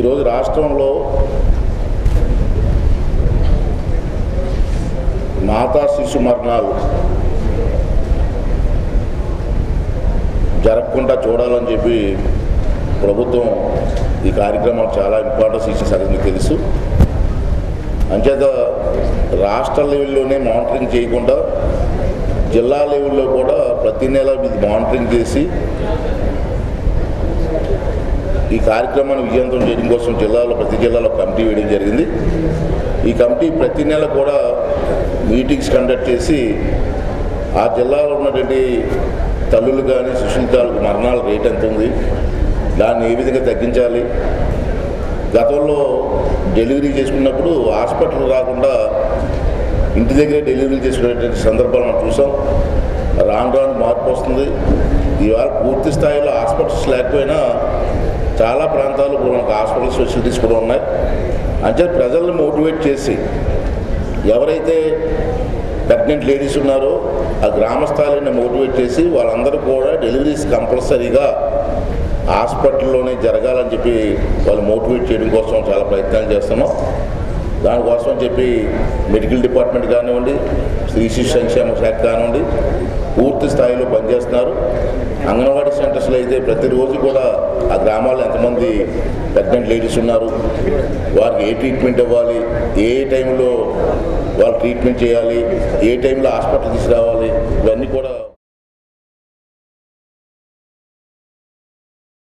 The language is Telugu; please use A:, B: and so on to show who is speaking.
A: ఈరోజు రాష్ట్రంలో మాతా శిశు మరణాలు జరగకుండా చూడాలని చెప్పి ప్రభుత్వం ఈ కార్యక్రమం చాలా ఇంపార్టెన్స్ ఇచ్చిన సంగతి మీకు తెలుసు. అంచేత రాష్ట్ర లెవెల్లోనే మానిటరింగ్ చేయకుండా జిల్లా లెవెల్లో కూడా ప్రతి నెల ఇది మానిటరింగ్ చేసి ఈ కార్యక్రమాన్ని విజయవంతం చేయడం కోసం జిల్లాలో ప్రతి జిల్లాలో కమిటీ వేయడం జరిగింది. ఈ కమిటీ ప్రతి నెల కూడా మీటింగ్స్ కండక్ట్ చేసి ఆ జిల్లాలో ఉన్నటువంటి తల్లులు కానీ సుశీలితాలకు మరణాల రేట్ ఎంత ఉంది దాన్ని ఏ విధంగా తగ్గించాలి గతంలో డెలివరీ చేసుకున్నప్పుడు హాస్పిటల్ రాకుండా ఇంటి దగ్గరే డెలివరీ చేసుకునేటువంటి సందర్భాలు మనం చూసాం. రాను రాను మార్పు వస్తుంది. ఇవాళ పూర్తి స్థాయిలో హాస్పిటల్స్ లేకపోయినా చాలా ప్రాంతాలు ఇప్పుడు మనకు హాస్పిటల్స్ ఫెసిలిటీస్ కూడా ఉన్నాయి. అంటే ప్రజల్ని మోటివేట్ చేసి ఎవరైతే ప్రెగ్నెంట్ లేడీస్ ఉన్నారో ఆ గ్రామ మోటివేట్ చేసి వాళ్ళందరూ కూడా డెలివరీస్ కంపల్సరీగా హాస్పిటల్లోనే జరగాలని చెప్పి వాళ్ళు మోటివేట్ చేయడం కోసం చాలా ప్రయత్నాలు చేస్తున్నాం. దానికోసం చెప్పి మెడికల్ డిపార్ట్మెంట్ కానివ్వండి స్త్రీ శిశు సంక్షేమ శాఖ కానివ్వండి పూర్తి స్థాయిలో పనిచేస్తున్నారు. అంగన్వాడీ సెంటర్స్లో అయితే ప్రతిరోజు కూడా ఆ గ్రామాల్లో ఎంతమంది ప్రెగ్నెంట్ లేడీస్ ఉన్నారు. వారికి ఏ ట్రీట్మెంట్ ఇవ్వాలి? ఏ టైంలో వాళ్ళు ట్రీట్మెంట్ చేయాలి? ఏ టైంలో హాస్పిటల్ తీసుకురావాలి? ఇవన్నీ కూడా